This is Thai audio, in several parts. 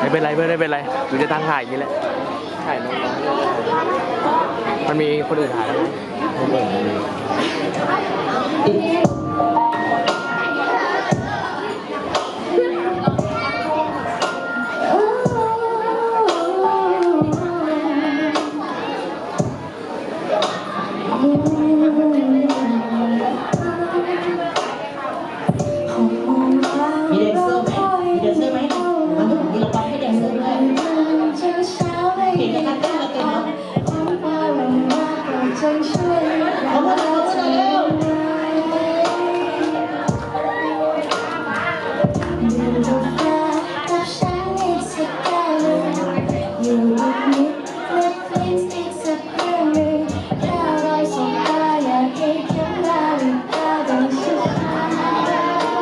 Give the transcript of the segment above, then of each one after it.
ไม่เป็นไรเพื่อนไม่เป็นไรอยู่จะตั้งถ่ายอย่างนี้แหละ ถ่ายลงมันมีคนอื่นถ่ายแล้ว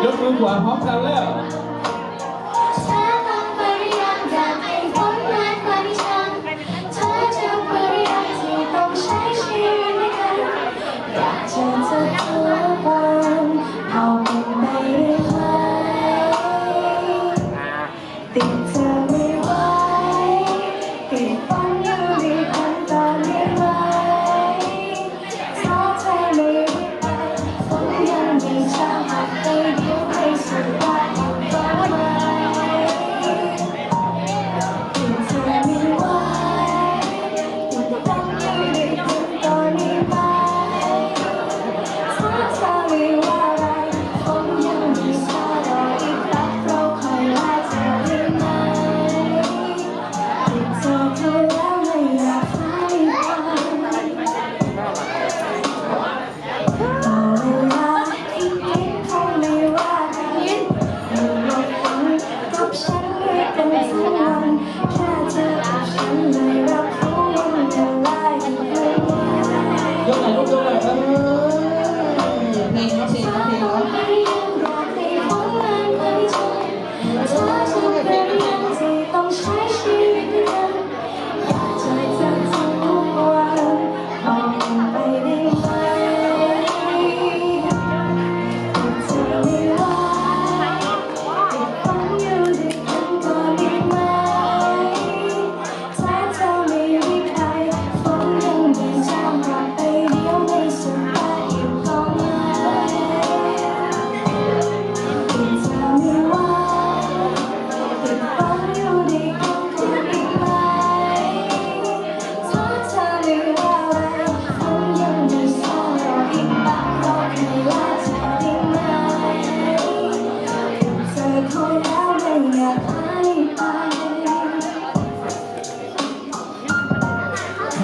ยกมือขวาพร้อมกันแล้ว อยาก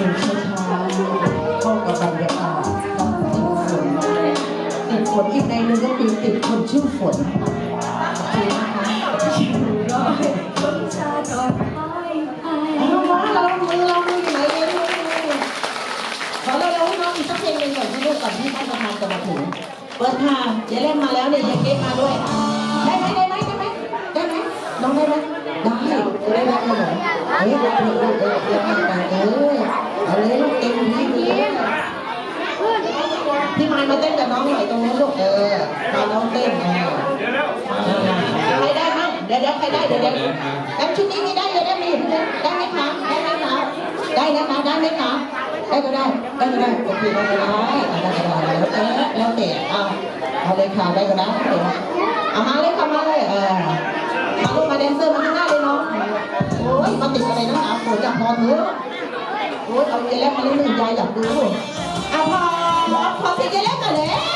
เพลงช้าๆเข้ากับบรรยากาศต้องติดฝนติดฝนอีกในหนึงก็คือติดคนชื่อฝนโอเคนะคะอยู่รอดคนชาก่อนหายไปเอามาเรามือเรามืออยู่ไหนเลยขอเราเราให้น้องอีกสักเพลงหนึ่งก่อนที่ลูกก่อนที่ท่านประธานจะมาถึงเปิดค่ะยายเล่นมาแล้วเนี่ยยายเก๊มาด้วยได้ไหมได้ไหมได้ไหมได้ไหมน้องได้ไหมได้ได้ได้ได้ไหมเฮ้ยเออเออเออเออ เอาเลยลูกเต็มที่เลยพี่มายมาเต้นกับน้องหน่อยตรงนู้ลูกเออพาน้องเต้นเออใครได้มั้งเดี๋ยวเดี๋ยวใครได้เดี๋ยวเดี๋ยวงั้นชุดนี้มีได้เลยได้ไหมได้ไหมคะได้ไหมคะได้นะคะได้ไหมคะได้ก็ได้ได้ก็ได้โอเคได้ก็ได้ได้ก็ได้แล้วแต่แล้วแต่เอาเอาเลยค่ะได้ก็ได้เอามาเลยค่ะมาเลยเออมาลูกมาแดนเซอร์มาข้างหน้าเลยน้องโอ้ยมาติดอะไรนะหนาฝนอยากพอเถอะ โอ้ยเอาเยลเล็กมาเล่นหนึ่งยายอยากดูอะพอขอเสียงเยลเล็กก่อนเลย